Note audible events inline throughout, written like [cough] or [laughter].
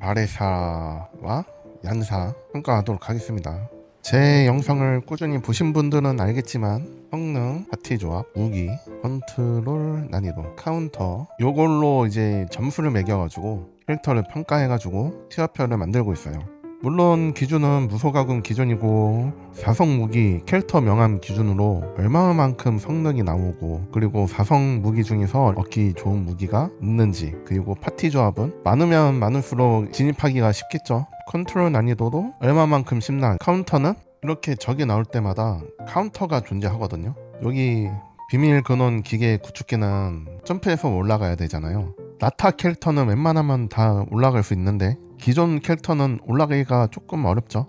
바레사와 얀사 평가하도록 하겠습니다. 제 영상을 꾸준히 보신 분들은 알겠지만 성능, 파티 조합, 무기, 컨트롤 난이도, 카운터 요걸로 이제 점수를 매겨가지고 캐릭터를 평가해가지고 티어표를 만들고 있어요. 물론 기준은 무소가금 기준이고 사성 무기 캐릭터 명함 기준으로 얼마만큼 성능이 나오고 그리고 사성 무기 중에서 얻기 좋은 무기가 있는지 그리고 파티 조합은 많으면 많을수록 진입하기가 쉽겠죠. 컨트롤 난이도도 얼마만큼 쉽나 카운터는 이렇게 적이 나올 때마다 카운터가 존재하거든요. 여기 비밀 근원 기계 구축기는 점프해서 올라가야 되잖아요. 나타 캐릭터는 웬만하면 다 올라갈 수 있는데 기존 캐릭터는 올라가기가 조금 어렵죠.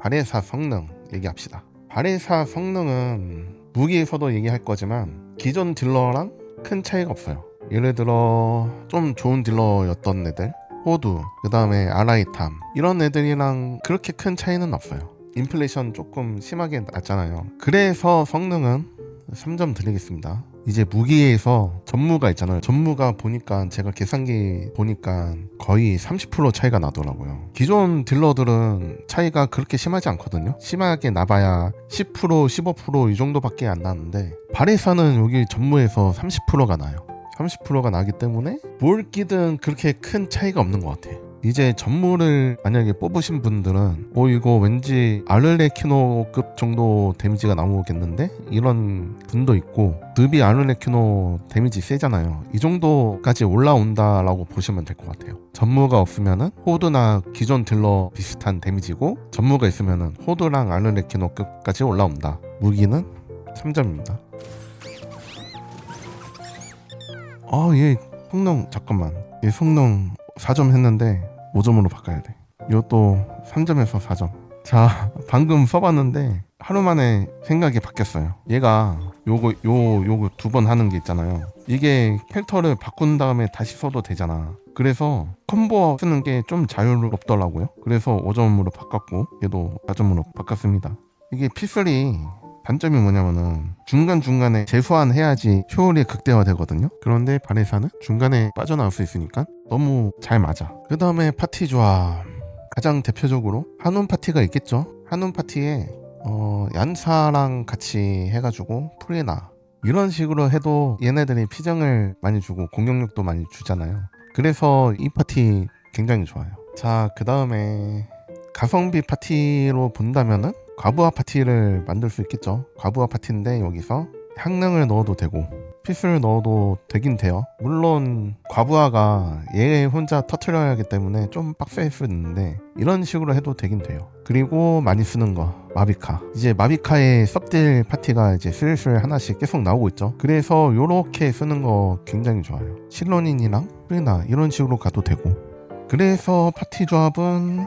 바레사 성능 얘기합시다. 바레사 성능은 무기에서도 얘기할 거지만 기존 딜러랑 큰 차이가 없어요. 예를 들어 좀 좋은 딜러였던 애들 호두 그 다음에 아라이탐 이런 애들이랑 그렇게 큰 차이는 없어요. 인플레이션 조금 심하게 낮잖아요. 그래서 성능은 3점 드리겠습니다. 이제 무기에서 전무가 있잖아요. 전무가 보니까 제가 계산기 보니까 거의 30% 차이가 나더라고요. 기존 딜러들은 차이가 그렇게 심하지 않거든요. 심하게 나봐야 10% 15%이 정도밖에 안 나는데 발에서는 여기 전무에서 30%가 나요. 30%가 나기 때문에 뭘 끼든 그렇게 큰 차이가 없는 것 같아요. 이제 전무를 만약에 뽑으신 분들은 어 이거 왠지 아르레키노급 정도 데미지가 나오겠는데? 이런 분도 있고 늪이 아르레키노 데미지 세잖아요. 이 정도까지 올라온다라고 보시면 될 것 같아요. 전무가 없으면은 호드나 기존 딜러 비슷한 데미지고 전무가 있으면은 호드랑 아르레키노급까지 올라온다. 무기는 3점입니다. 아얘 성능 잠깐만. 얘 성능 4점 했는데 5점으로 바꿔야 돼. 이것도 3점에서 4점. 자, 방금 써봤는데 하루 만에 생각이 바뀌었어요. 얘가 요거 요 요거 두 번 하는 게 있잖아요. 이게 캐릭터를 바꾼 다음에 다시 써도 되잖아. 그래서 콤보 쓰는 게 좀 자유롭더라고요. 그래서 5점으로 바꿨고 얘도 4점으로 바꿨습니다. 이게 P3 단점이 뭐냐면은 중간중간에 재소환해야지 효율이 극대화되거든요. 그런데 바네사는 중간에 빠져나올 수 있으니까 너무 잘 맞아. 그 다음에 파티 조합. 가장 대표적으로 한운 파티가 있겠죠. 한운 파티에 어, 얀사랑 같이 해가지고 프리나 이런 식으로 해도 얘네들이 피정을 많이 주고 공격력도 많이 주잖아요. 그래서 이 파티 굉장히 좋아요. 자, 그 다음에 가성비 파티로 본다면은 과부하 파티를 만들 수 있겠죠. 과부하 파티인데 여기서 향릉을 넣어도 되고 피스를 넣어도 되긴 돼요. 물론 과부하가 얘 혼자 터트려야 하기 때문에 좀 빡셀 수 있는데 이런 식으로 해도 되긴 돼요. 그리고 많이 쓰는 거 마비카. 이제 마비카의 섭딜 파티가 이제 슬슬 하나씩 계속 나오고 있죠. 그래서 요렇게 쓰는 거 굉장히 좋아요. 실론인이랑 프리나 이런 식으로 가도 되고. 그래서 파티 조합은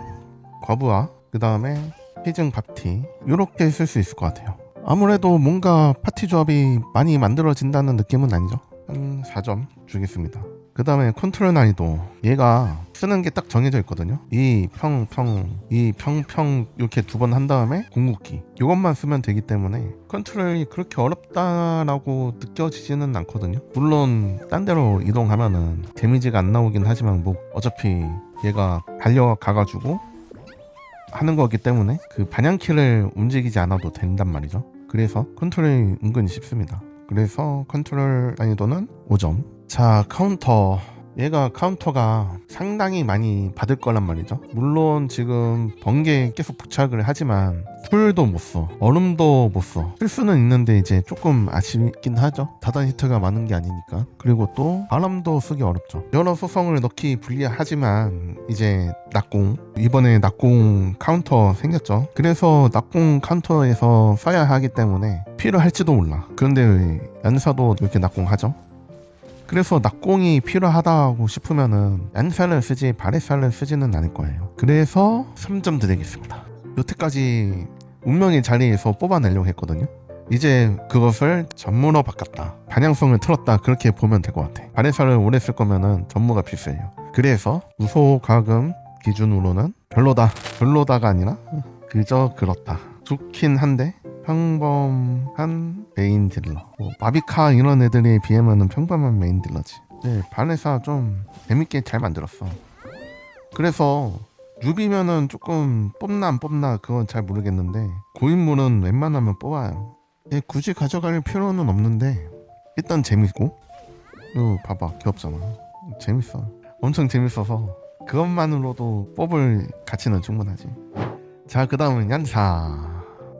과부하 그 다음에 피증 파티 이렇게 쓸 수 있을 것 같아요. 아무래도 뭔가 파티 조합이 많이 만들어진다는 느낌은 아니죠. 한 4점 주겠습니다. 그 다음에 컨트롤 난이도 얘가 쓰는 게 딱 정해져 있거든요. 이 평, 평, 이 평, 평 이렇게 두 번 한 다음에 궁극기 이것만 쓰면 되기 때문에 컨트롤이 그렇게 어렵다라고 느껴지지는 않거든요. 물론 딴 데로 이동하면은 데미지가 안 나오긴 하지만 뭐 어차피 얘가 달려가가지고 하는 거기 때문에 그 반향키를 움직이지 않아도 된단 말이죠. 그래서 컨트롤이 은근히 쉽습니다. 그래서 컨트롤 난이도는 5점. 자, 카운터. 얘가 카운터가 상당히 많이 받을 거란 말이죠. 물론 지금 번개 계속 부착을 하지만 풀도 못 써. 얼음도 못 써. 쓸 수는 있는데 이제 조금 아쉽긴 하죠. 다단 히트가 많은 게 아니니까. 그리고 또 바람도 쓰기 어렵죠. 여러 소성을 넣기 불리하지만 이제 낙공 이번에 낙공 카운터 생겼죠. 그래서 낙공 카운터에서 써야 하기 때문에 필요할지도 몰라. 그런데 왜 연사도 이렇게 낙공하죠? 그래서 낙공이 필요하다고 싶으면은 얀살을 쓰지 바레살을 쓰지는 않을 거예요. 그래서 3점 드리겠습니다. 여태까지 운명의 자리에서 뽑아내려고 했거든요. 이제 그것을 전무로 바꿨다. 반향성을 틀었다. 그렇게 보면 될 것 같아. 바레살을 오래 쓸 거면은 전무가 필수예요. 그래서 무소가금 기준으로는 별로다. 별로다가 아니라 그저 그렇다. 좋긴 한데 평범한 메인 딜러 뭐 마비카 이런 애들에 비하면은 평범한 메인 딜러지 네 바네사 좀 재밌게 잘 만들었어 그래서 뉴비면은 조금 뽑나 안 뽑나 그건 잘 모르겠는데 고인물은 웬만하면 뽑아요. 예, 굳이 가져갈 필요는 없는데 일단 재밌고 이거 봐봐 귀엽잖아. 재밌어. 엄청 재밌어서 그것만으로도 뽑을 가치는 충분하지. 자 그 다음은 얀사.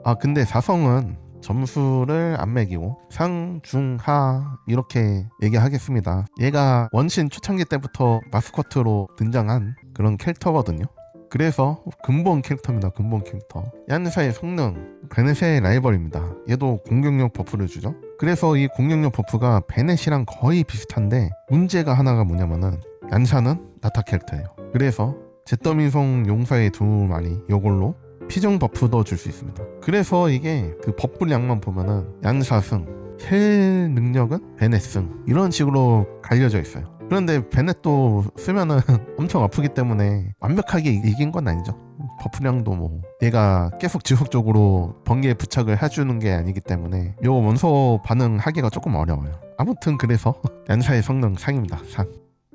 아 근데 사성은 점수를 안 매기고 상, 중, 하 이렇게 얘기하겠습니다. 얘가 원신 초창기 때부터 마스코트로 등장한 그런 캐릭터거든요. 그래서 근본 캐릭터입니다. 근본 캐릭터. 얀사의 성능, 베넷의 라이벌입니다. 얘도 공격력 버프를 주죠. 그래서 이 공격력 버프가 베넷이랑 거의 비슷한데 문제가 하나가 뭐냐면은 얀사는 나타 캐릭터예요. 그래서 제더민송 용사의 두 마리 요걸로 피정 버프도 줄 수 있습니다. 그래서 이게 그 버프량만 보면은 얀사승, 헬 능력은 베넷승 이런 식으로 갈려져 있어요. 그런데 베넷도 쓰면은 [laughs] 엄청 아프기 때문에 완벽하게 이긴 건 아니죠. 버프량도 뭐 얘가 계속 지속적으로 번개에 부착을 해주는 게 아니기 때문에 요 원소 반응하기가 조금 어려워요. 아무튼 그래서 [laughs] 얀사의 성능 상입니다. 상.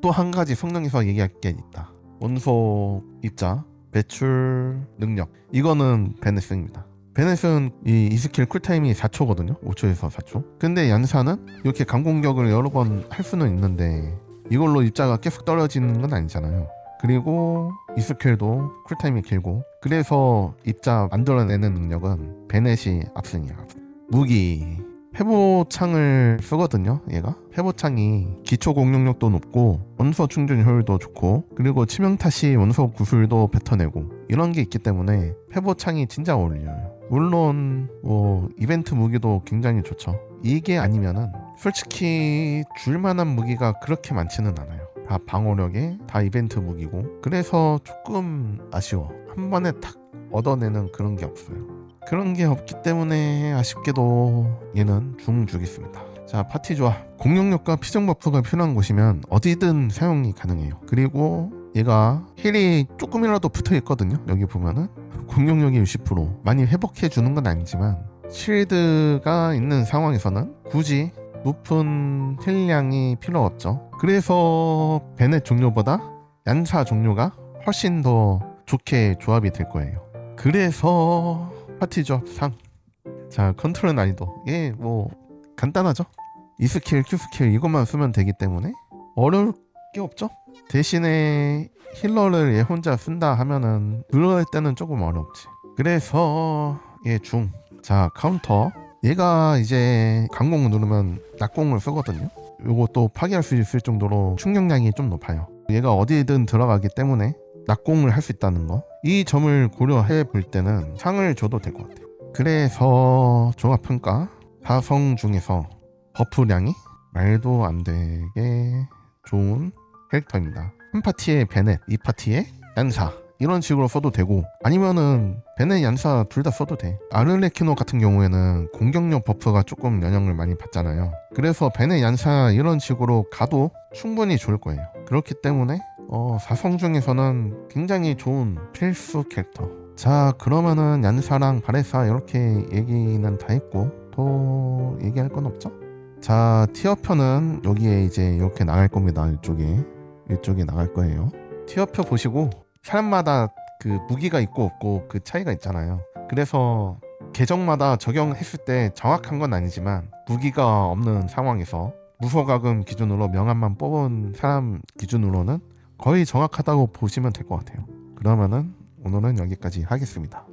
또 한 가지 성능에서 얘기할 게 있다. 원소 입자, 배출 능력. 이거는 베넷승입니다. 베넷은 이, 이 스킬 쿨타임이 4초거든요. 5초에서 4초. 근데 얀사는 이렇게 강공격을 여러 번 할 수는 있는데 이걸로 입자가 계속 떨어지는 건 아니잖아요. 그리고 이 스킬도 쿨타임이 길고 그래서 입자 만들어내는 능력은 베넷이 압승이야. 무기 회보창을 쓰거든요 얘가. 회보창이 기초 공격력도 높고 원소 충전 효율도 좋고 그리고 치명타 시 원소 구슬도 뱉어내고 이런 게 있기 때문에 회보창이 진짜 어울려요. 물론 뭐 이벤트 무기도 굉장히 좋죠. 이게 아니면은 솔직히 줄만한 무기가 그렇게 많지는 않아요. 다 방어력에 다 이벤트 무기고. 그래서 조금 아쉬워. 한 번에 탁 얻어내는 그런 게 없어요 그런 게 없기 때문에 아쉽게도 얘는 중 주겠습니다. 자 파티 좋아 공격력과 피정 버프가 필요한 곳이면 어디든 사용이 가능해요. 그리고 얘가 힐이 조금이라도 붙어 있거든요. 여기 보면은 공격력이 60% 많이 회복해 주는 건 아니지만 쉴드가 있는 상황에서는 굳이 높은 힐량이 필요 없죠. 그래서 베넷 종료보다 얀사 종료가 훨씬 더 좋게 조합이 될 거예요. 그래서 파티 조합 상. 자 컨트롤 난이도 얘뭐 간단하죠. 이 스킬 Q 스킬 이것만 쓰면 되기 때문에 어려울 게 없죠. 대신에 힐러를 얘 혼자 쓴다 하면은 그럴 때는 조금 어렵지. 그래서 얘 중. 자 카운터. 얘가 이제 강공 누르면 낙공을 쓰거든요. 요것도 파괴할 수 있을 정도로 충격량이 좀 높아요. 얘가 어디든 들어가기 때문에 낙공을 할 수 있다는 거. 이 점을 고려해 볼 때는 상을 줘도 될 것 같아요. 그래서 종합평가 사성 중에서 버프량이 말도 안 되게 좋은 캐릭터입니다. 한 파티에 베넷, 이 파티에 얀사 이런 식으로 써도 되고 아니면은 베넷, 얀사 둘 다 써도 돼. 아르레키노 같은 경우에는 공격력 버프가 조금 영향을 많이 받잖아요. 그래서 베넷, 얀사 이런 식으로 가도 충분히 좋을 거예요. 그렇기 때문에 어, 사성 중에서는 굉장히 좋은 필수 캐릭터. 자, 그러면은 얀사랑 바레사 이렇게 얘기는 다 했고 또 얘기할 건 없죠? 자, 티어표는 여기에 이제 이렇게 나갈 겁니다. 이쪽에 이쪽에 나갈 거예요. 티어표 보시고 사람마다 그 무기가 있고 없고 그 차이가 있잖아요. 그래서 계정마다 적용했을 때 정확한 건 아니지만 무기가 없는 상황에서 무소가금 기준으로 명함만 뽑은 사람 기준으로는 거의 정확하다고 보시면 될 것 같아요. 그러면은 오늘은 여기까지 하겠습니다.